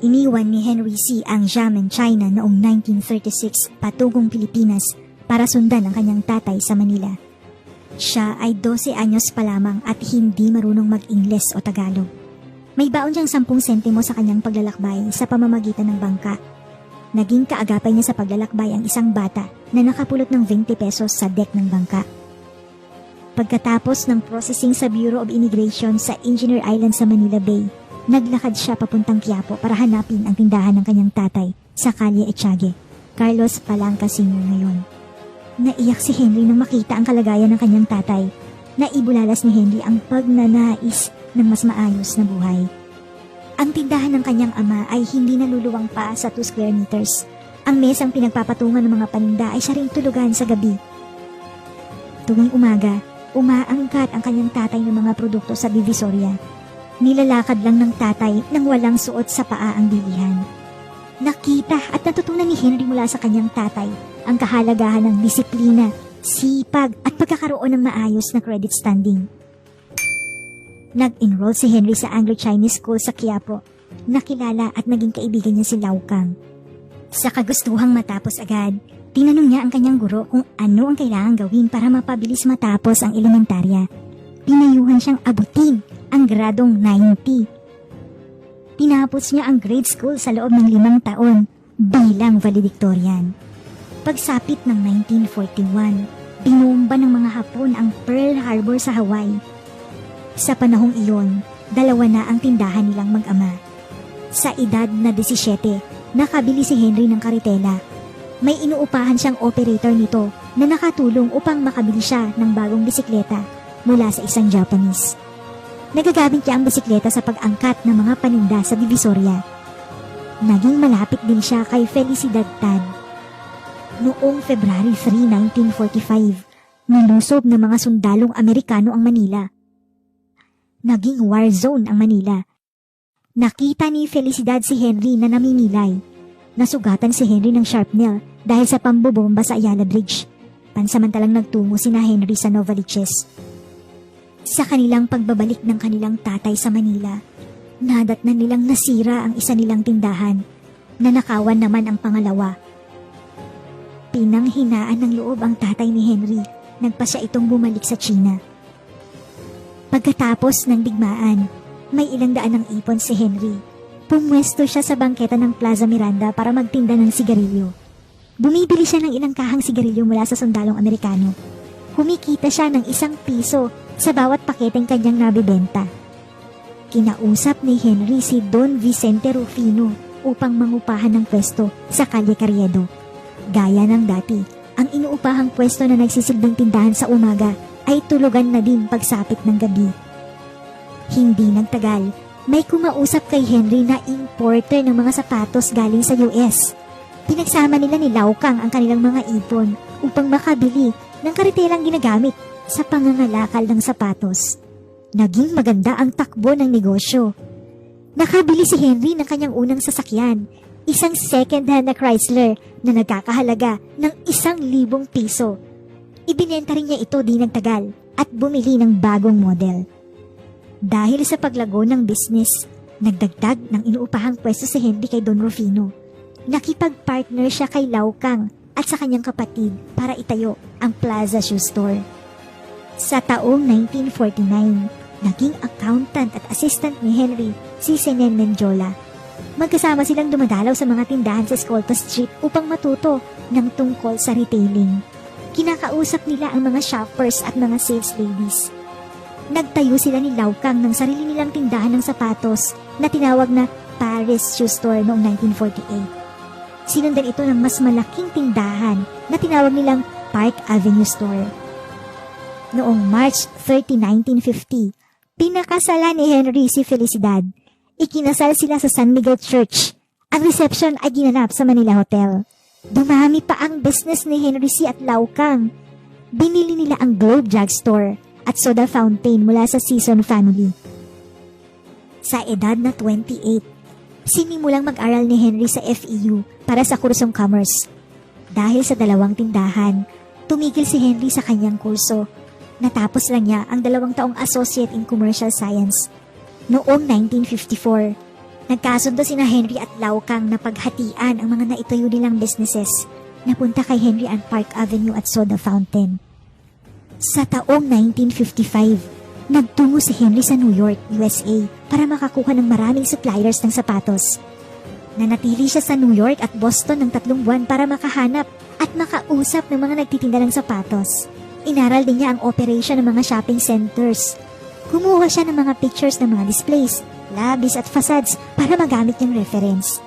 Iniwan ni Henry C. ang Xiamen, China noong 1936 patungong Pilipinas para sundan ang kanyang tatay sa Manila. Siya ay 12 anyos pa lamang at hindi marunong mag-Ingles o Tagalog. May baon siyang 10 sentimo sa kanyang paglalakbay sa pamamagitan ng bangka. Naging kaagapay niya sa paglalakbay ang isang bata na nakapulot ng 20 pesos sa deck ng bangka. Pagkatapos ng processing sa Bureau of Immigration sa Engineer Island sa Manila Bay, naglakad siya papuntang Quiapo para hanapin ang tindahan ng kanyang tatay sa Calle Echage, Carlos Palanca Sr. ngayon. Naiyak si Henry nang makita ang kalagayan ng kanyang tatay. Naibulalas ni Henry ang pagnanais ng mas maayos na buhay. Ang tindahan ng kanyang ama ay hindi naluluwang pa sa 2 square meters. Ang mesang pinagpapatungan ng mga paninda ay siya ring tulugan sa gabi. Tuwing umaga, umaangkat ang kanyang tatay ng mga produkto sa Divisoria. Nilalakad lang ng tatay nang walang suot sa paa ang bilihan. Nakita at natutunan ni Henry mula sa kanyang tatay ang kahalagahan ng disiplina, sipag at pagkakaroon ng maayos na credit standing. Nag-enroll si Henry sa Anglo-Chinese School sa Quiapo. Nakilala at naging kaibigan niya si Lau Kang. Sa kagustuhang matapos agad, tinanong niya ang kanyang guro kung ano ang kailangan gawin para mapabilis matapos ang elementarya. Pinayuhan siyang abutin ang gradong 90. Tinapos niya ang grade school sa loob ng limang taon bilang valedictorian. Pagsapit ng 1941, binomba ng mga Hapon ang Pearl Harbor sa Hawaii. Sa panahong iyon, dalawa na ang tindahan nilang mag-ama. Sa edad na 17, nakabili si Henry ng karitela. May inuupahan siyang operator nito na nakatulong upang makabili siya ng bagong bisikleta mula sa isang Japanese. Nagagamit niya ang bisikleta sa pag-angkat ng mga paninda sa Divisoria. Naging malapit din siya kay Felicidad Tan. Noong February 3, 1945, nilusob ng mga sundalong Amerikano ang Manila. Naging war zone ang Manila. Nakita ni Felicidad si Henry na namimilay. Nasugatan si Henry ng sharpnail dahil sa pambobomba sa Ayala Bridge. Pansamantalang nagtungo sina Henry sa Novaliches. Sa kanilang pagbabalik ng kanilang tatay sa Manila, nadat na nilang nasira ang isa nilang tindahan. Nanakawan naman ang pangalawa. Pinanghinaan ng loob ang tatay ni Henry. Nagpa siya itong bumalik sa China. Pagkatapos ng digmaan, may ilang daan ng ipon si Henry. Pumwesto siya sa bangketa ng Plaza Miranda para magtinda ng sigarilyo. Bumibili siya ng ilang kahang sigarilyo mula sa sundalong Amerikano. Kumikita siya ng isang piso sa bawat paketeng kanyang nabibenta. Kinausap ni Henry si Don Vicente Rufino upang mangupahan ng pwesto sa Calle Carriedo. Gaya ng dati, ang inuupahang pwesto na nagsisilbing tindahan sa umaga ay tulugan na din pagsapit ng gabi. Hindi nagtagal, may kumausap kay Henry na importer ng mga sapatos galing sa US. Pinagsama nila ni Laukang ang kanilang mga ipon upang makabili ng karitelang ginagamit sa pangangalakal ng sapatos. Naging maganda ang takbo ng negosyo. Nakabili si Henry ng kanyang unang sasakyan, isang second-hand na Chrysler na nagkakahalaga ng isang libong piso. Ibinenta rin niya ito di nagtagal at bumili ng bagong model. Dahil sa paglago ng business, nagdagdag ng inuupahang pwesto si Henry kay Don Rufino. Nakipag-partner siya kay Laukang at sa kanyang kapatid para itayo ang Plaza Shoe Store. Sa taong 1949, naging accountant at assistant ni Henry si Senen Menjola. Magkasama silang dumadalaw sa mga tindahan sa Escolta Street upang matuto ng tungkol sa retailing. Kinakausap nila ang mga shoppers at mga sales ladies. Nagtayo sila ni Laukang ng sarili nilang tindahan ng sapatos na tinawag na Paris Shoe Store noong 1948. Sinundan ito ng mas malaking tindahan na tinawag nilang Park Avenue Store. Noong March 30, 1950, pinakasala ni Henry si Felicidad. Ikinasal sila sa San Miguel Church. Ang reception ay ginanap sa Manila Hotel. Dumami pa ang business ni Henry C. at Laukang. Binili nila ang Globe Drug Store at soda fountain mula sa Season Family. Sa edad na 28, sinimulang mag-aral ni Henry sa FEU para sa kursong commerce. Dahil sa dalawang tindahan, tumigil si Henry sa kanyang kurso. Natapos lang niya ang dalawang taong Associate in Commercial Science. Noong 1954, Nagkasundo sina Henry at Lau Kang na paghatian ang mga naitayo nilang businesses. Napunta kay Henry ang Park Avenue at Soda Fountain. Sa taong 1955, nagtungo si Henry sa New York, USA para makakuha ng maraming suppliers ng sapatos. Nanatili siya sa New York at Boston ng tatlong buwan para makahanap at makausap ng mga nagtitinda ng sapatos. Inaral din niya ang operation ng mga shopping centers. Kumuha siya ng mga pictures ng mga displays, labis at facades para magamit niyang reference.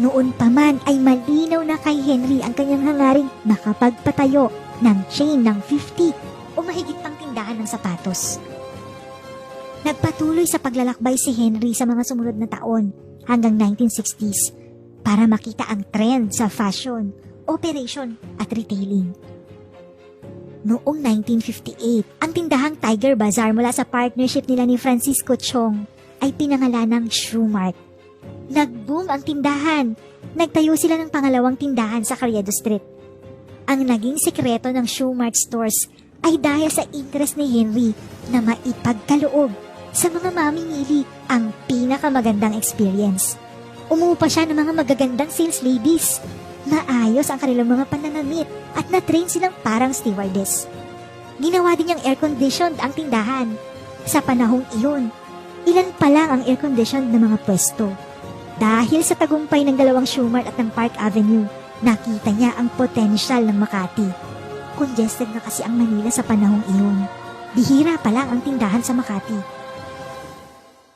Noon pa man ay malinaw na kay Henry ang kanyang hangaring makapagpatayo ng chain ng 50 o mahigit pang tindahan ng sapatos. Nagpatuloy sa paglalakbay si Henry sa mga sumunod na taon hanggang 1960s para makita ang trend sa fashion, operation at retailing. Noong 1958, ang tindahang Tiger Bazaar mula sa partnership nila ni Francisco Chong ay pinangalan ng Shoemart. Nag-boom ang tindahan. Nagtayo sila ng pangalawang tindahan sa Carriedo Street. Ang naging sekreto ng Shoemart stores ay dahil sa interest ni Henry na maipagkaloob sa mga mamimili ang pinakamagandang experience. Umupa siya ng mga magagandang sales ladies. Maayos ang kanilang mga pananamit at na-train silang parang stewardess. Ginawa din niyang air-conditioned ang tindahan. Sa panahong iyon, ilan pa lang ang air-conditioned na mga pwesto. Dahil sa tagumpay ng dalawang Schumart at ng Park Avenue, nakita niya ang potensyal ng Makati. Congested na kasi ang Manila sa panahong iyon. Bihira pa lang ang tindahan sa Makati.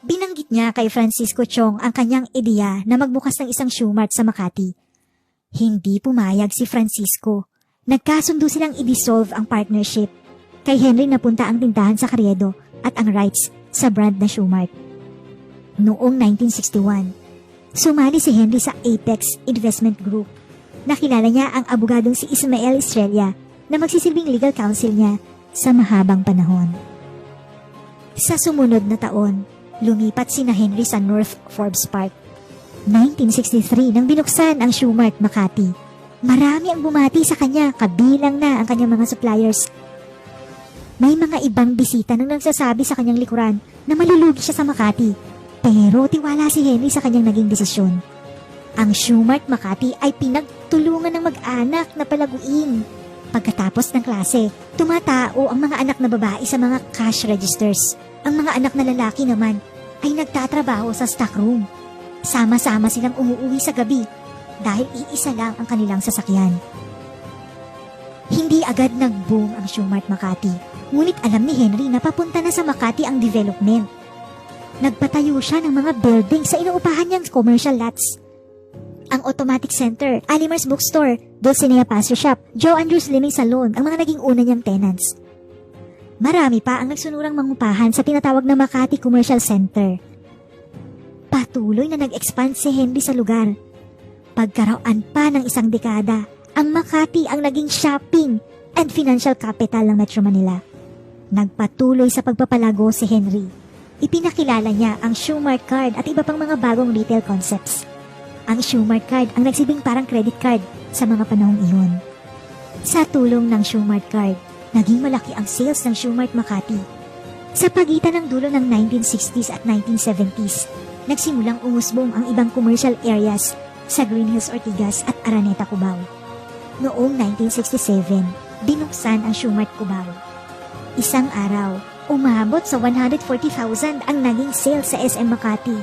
Binanggit niya kay Francisco Chong ang kanyang ideya na magbukas ng isang Schumart sa Makati. Hindi pumayag si Francisco. Nagkasundo silang i-dissolve ang partnership. Kay Henry napunta ang tindahan sa Carriedo at ang rights sa brand na Schumart. Noong 1961, sumali si Henry sa Apex Investment Group. Nakilala niya ang abogadong si Ismael Estrella na magsisilbing legal counsel niya sa mahabang panahon. Sa sumunod na taon, lumipat si na Henry sa North Forbes Park. 1963 nang binuksan ang Shoemart Makati. Marami ang bumati sa kanya, kabilang na ang kanyang mga suppliers. May mga ibang bisita nang nagsasabi sa kanyang likuran na malulugi siya sa Makati. Pero tiwala si Henry sa kanyang naging desisyon. Ang Shoemart Makati ay pinagtulungan ng mag-anak na palaguin. Pagkatapos ng klase, tumatao ang mga anak na babae sa mga cash registers. Ang mga anak na lalaki naman ay nagtatrabaho sa stockroom. Sama-sama silang umuuwi sa gabi dahil iisa lang ang kanilang sasakyan. Hindi agad nag-boom ang Shumart Makati, ngunit alam ni Henry na papunta na sa Makati ang development. Nagpatayo siya ng mga building sa inuupahan niyang commercial lots. Ang Automatic Center, Alimar's Bookstore, Dulcinea Pastor Shop, Joe Andrews Slimming Salon ang mga naging una niyang tenants. Marami pa ang nagsunurang mangupahan sa tinatawag na Makati Commercial Center. Patuloy na nag-expand si Henry sa lugar. Pagkaraan pa ng isang dekada, ang Makati ang naging shopping and financial capital ng Metro Manila. Nagpatuloy sa pagpapalago si Henry. Ipinakilala niya ang Shoemart Card at iba pang mga bagong retail concepts. Ang Shoemart Card ang nagsibing parang credit card sa mga panahong iyon. Sa tulong ng Shoemart Card, naging malaki ang sales ng Shoemart Makati. Sa pagitan ng dulo ng 1960s at 1970s, nagsimulang umusbong ang ibang commercial areas sa Green Hills Ortigas at Araneta Cubao. Noong 1967, binuksan ang Shoemart Cubao. Isang araw, umabot sa 140,000 ang naging sales sa SM Makati.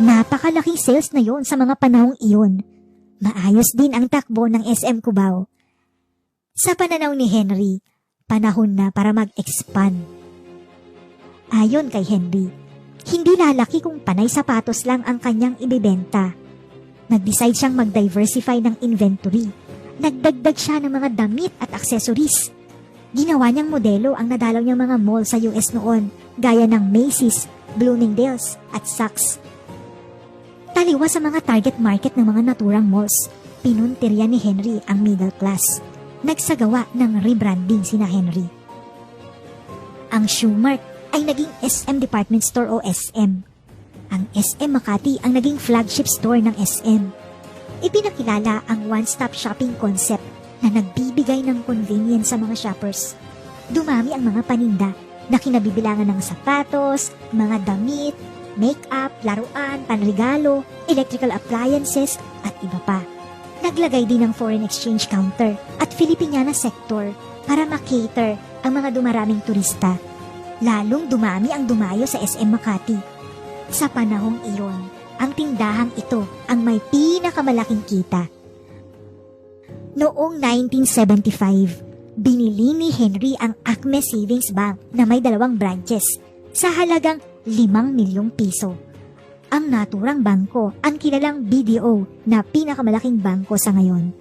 Napakalaking sales na yon sa mga panahong iyon. Maayos din ang takbo ng SM Cubao. Sa pananaw ni Henry, panahon na para mag-expand. Ayon kay Henry, hindi lalaki kung panay sapatos lang ang kanyang ibibenta. Nag-decide siyang mag-diversify ng inventory. Nagdagdag siya ng mga damit at accessories. Ginawa niyang modelo ang nadalaw niyang mga mall sa US noon, gaya ng Macy's, Bloomingdale's at Saks. Taliwa sa mga target market ng mga naturang malls, pinuntirya ni Henry ang middle class nagsagawa ng rebranding sina Henry. Ang Shoemart ay naging SM Department Store o SM. Ang SM Makati ang naging flagship store ng SM. Ipinakilala ang one-stop shopping concept na nagbibigay ng convenience sa mga shoppers. Dumami ang mga paninda na kinabibilangan ng sapatos, mga damit, make-up, laruan, panregalo, electrical appliances, at iba pa. Naglagay din ng foreign exchange counter at Filipiniana sector para makater ang mga dumaraming turista. Lalong dumami ang dumayo sa SM Makati. Sa panahong iyon, ang tindahang ito ang may pinakamalaking kita. Noong 1975, binili ni Henry ang Acme Savings Bank na may dalawang branches sa halagang 5 milyong piso. Ang naturang bangko ang kilalang BDO na pinakamalaking bangko sa ngayon.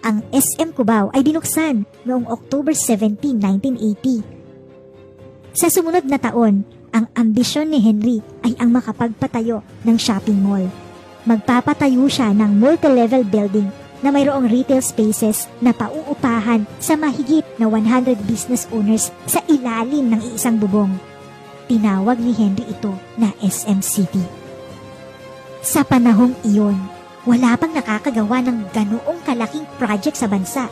Ang SM Cubao ay binuksan noong October 17, 1980. Sa sumunod na taon, ang ambisyon ni Henry ay ang makapagpatayo ng shopping mall. Magpapatayo siya ng multi-level building na mayroong retail spaces na pauupahan sa mahigit na 100 business owners sa ilalim ng iisang bubong. Tinawag ni Henry ito na SM City. Sa panahong iyon, wala pang nakakagawa ng ganoong kalaking project sa bansa.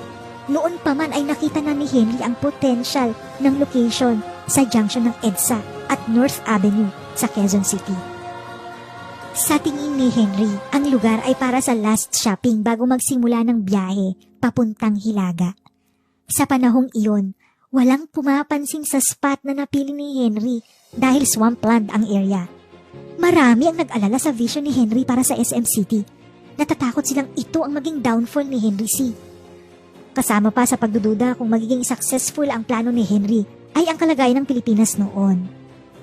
Noon pa man ay nakita na ni Henry ang potential ng location sa junction ng EDSA at North Avenue sa Quezon City. Sa tingin ni Henry, ang lugar ay para sa last shopping bago magsimula ng biyahe papuntang Hilaga. Sa panahong iyon, walang pumapansin sa spot na napili ni Henry dahil swampland ang area. Marami ang nag-alala sa vision ni Henry para sa SM City. Natatakot silang ito ang maging downfall ni Henry C. Kasama pa sa pagdududa kung magiging successful ang plano ni Henry ay ang kalagayan ng Pilipinas noon.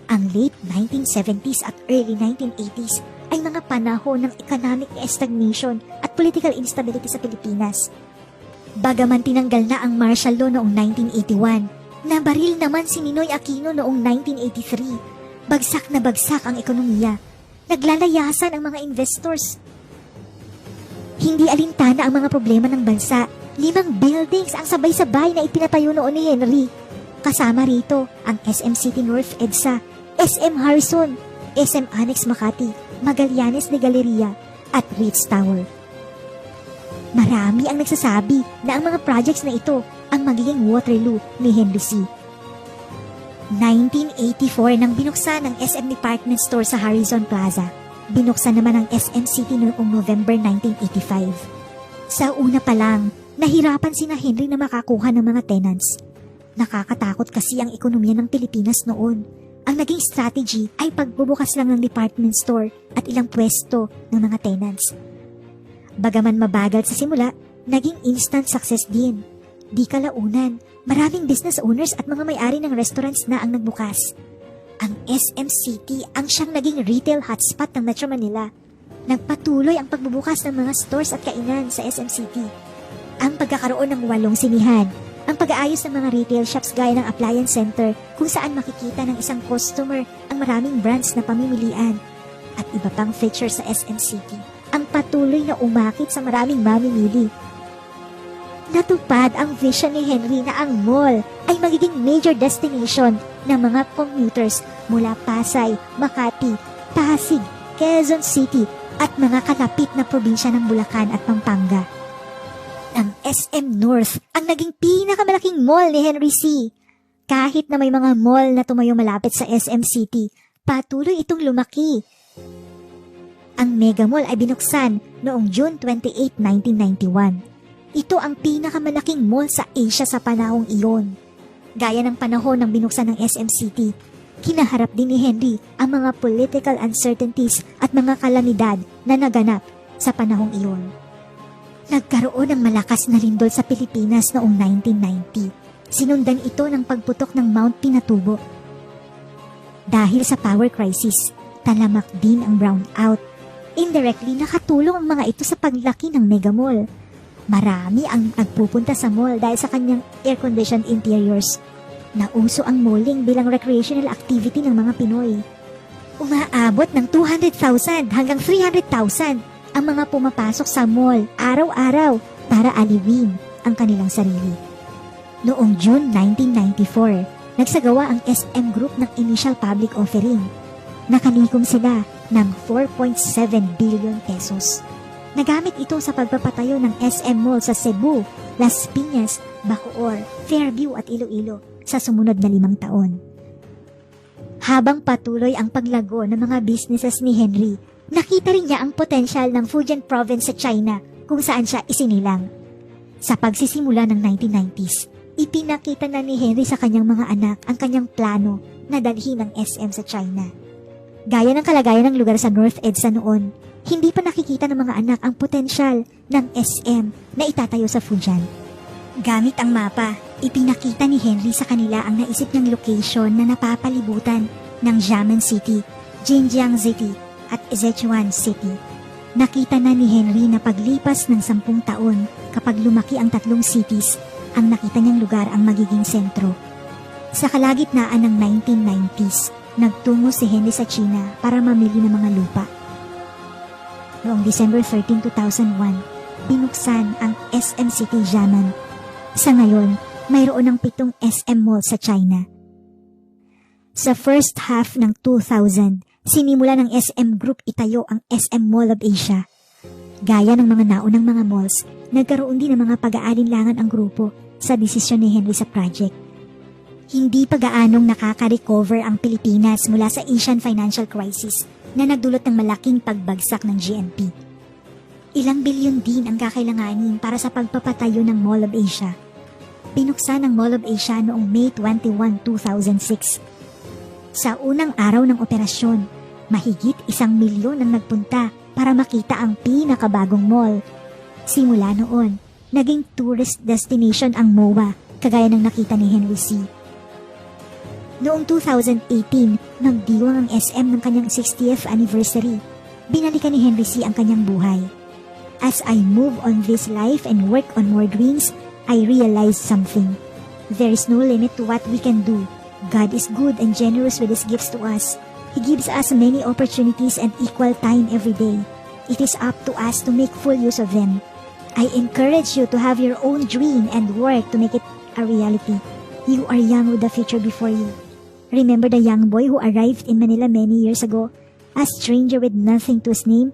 Ang late 1970s at early 1980s ay mga panahon ng economic stagnation at political instability sa Pilipinas. Bagaman tinanggal na ang martial law noong 1981, nabaril naman si Ninoy Aquino noong 1983. Bagsak na bagsak ang ekonomiya. Naglalayasan ang mga investors. Hindi alintana ang mga problema ng bansa. Limang buildings ang sabay-sabay na ipinatayo noon ni Henry. Kasama rito ang SM City North EDSA, SM Harrison, SM Annex Makati, Magallanes de Galleria at Ritz Tower. Marami ang nagsasabi na ang mga projects na ito ang magiging Waterloo ni Henry C. 1984 nang binuksan ang SM Department Store sa Harrison Plaza. Binuksan naman ang SM City noong November 1985. Sa una pa lang, nahirapan si na Henry na makakuha ng mga tenants. Nakakatakot kasi ang ekonomiya ng Pilipinas noon. Ang naging strategy ay pagbubukas lang ng department store at ilang pwesto ng mga tenants. Bagaman mabagal sa simula, naging instant success din. Di kalaunan, maraming business owners at mga may-ari ng restaurants na ang nagbukas. Ang SM City ang siyang naging retail hotspot ng Metro Manila. Nagpatuloy ang pagbubukas ng mga stores at kainan sa SM City. Ang pagkakaroon ng walong sinihan, ang pag-aayos ng mga retail shops gaya ng appliance center kung saan makikita ng isang customer ang maraming brands na pamimilian at iba pang features sa SM City ang patuloy na umakit sa maraming mamimili. Natupad ang vision ni Henry na ang mall ay magiging major destination ng mga commuters mula Pasay, Makati, Pasig, Quezon City at mga kalapit na probinsya ng Bulacan at Pampanga ang SM North ang naging pinakamalaking mall ni Henry C. Kahit na may mga mall na tumayo malapit sa SM City, patuloy itong lumaki. Ang Mega Mall ay binuksan noong June 28, 1991. Ito ang pinakamalaking mall sa Asia sa panahong iyon. Gaya ng panahon ng binuksan ng SM City, kinaharap din ni Henry ang mga political uncertainties at mga kalamidad na naganap sa panahong iyon. Nagkaroon ng malakas na lindol sa Pilipinas noong 1990. Sinundan ito ng pagputok ng Mount Pinatubo. Dahil sa power crisis, talamak din ang brownout. Indirectly, nakatulong ang mga ito sa paglaki ng mega mall. Marami ang nagpupunta sa mall dahil sa kanyang air-conditioned interiors. Nauso ang malling bilang recreational activity ng mga Pinoy. Umaabot ng 200,000 hanggang 300,000 ang mga pumapasok sa mall araw-araw para aliwin ang kanilang sarili. Noong June 1994, nagsagawa ang SM Group ng initial public offering. Nakanikom sila ng 4.7 billion pesos. Nagamit ito sa pagpapatayo ng SM Mall sa Cebu, Las Piñas, Bacoor, Fairview at Iloilo sa sumunod na limang taon. Habang patuloy ang paglago ng mga businesses ni Henry, nakita rin niya ang potensyal ng Fujian province sa China kung saan siya isinilang. Sa pagsisimula ng 1990s, ipinakita na ni Henry sa kanyang mga anak ang kanyang plano na dalhin ang SM sa China. Gaya ng kalagayan ng lugar sa North EDSA noon, hindi pa nakikita ng mga anak ang potensyal ng SM na itatayo sa Fujian. Gamit ang mapa, ipinakita ni Henry sa kanila ang naisip niyang location na napapalibutan ng Xiamen City, Jinjiang City at Sichuan City. Nakita na ni Henry na paglipas ng sampung taon kapag lumaki ang tatlong cities, ang nakita niyang lugar ang magiging sentro. Sa kalagitnaan ng 1990s, nagtungo si Henry sa China para mamili ng mga lupa. Noong December 13, 2001, binuksan ang SM City Xiamen. Sa ngayon, mayroon ng pitong SM Mall sa China. Sa first half ng 2000, sinimula ng SM Group itayo ang SM Mall of Asia. Gaya ng mga naunang mga malls, nagkaroon din ng mga pag-aalinlangan ang grupo sa desisyon ni Henry sa project. Hindi pa gaanong nakaka-recover ang Pilipinas mula sa Asian financial crisis na nagdulot ng malaking pagbagsak ng GNP. Ilang bilyon din ang kakailanganin para sa pagpapatayo ng Mall of Asia. Binuksan ang Mall of Asia noong May 21, 2006. Sa unang araw ng operasyon, mahigit isang milyon ang nagpunta para makita ang pinakabagong mall. Simula noon, naging tourist destination ang MOA, kagaya ng nakita ni Henry C. Noong 2018, nagdiwang ang SM ng kanyang 60th anniversary. Binalikan ni Henry C. ang kanyang buhay. As I move on this life and work on more dreams, I realize something. There is no limit to what we can do. God is good and generous with His gifts to us. He gives us many opportunities and equal time every day. It is up to us to make full use of them. I encourage you to have your own dream and work to make it a reality. You are young with the future before you. Remember the young boy who arrived in Manila many years ago, a stranger with nothing to his name?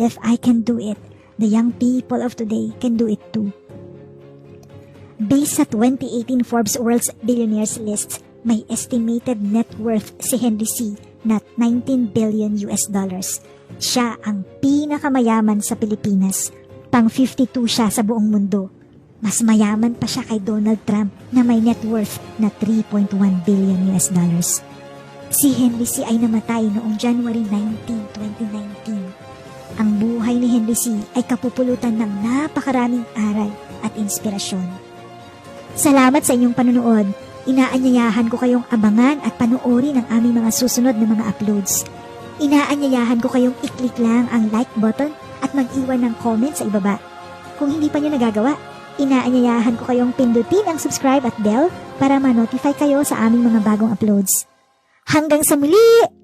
If I can do it, the young people of today can do it too. Based sa 2018 Forbes World's Billionaires list, may estimated net worth si Henry C. na 19 billion US dollars. Siya ang pinakamayaman sa Pilipinas. Pang 52 siya sa buong mundo. Mas mayaman pa siya kay Donald Trump na may net worth na 3.1 billion US dollars. Si Henry C. ay namatay noong January 19, 2019. Ang buhay ni Henry C. ay kapupulutan ng napakaraming aral at inspirasyon. Salamat sa inyong panonood. Inaanyayahan ko kayong abangan at panoorin ang aming mga susunod na mga uploads. Inaanyayahan ko kayong i-click lang ang like button at mag-iwan ng comment sa ibaba. Kung hindi pa nyo nagagawa, inaanyayahan ko kayong pindutin ang subscribe at bell para ma-notify kayo sa aming mga bagong uploads. Hanggang sa muli!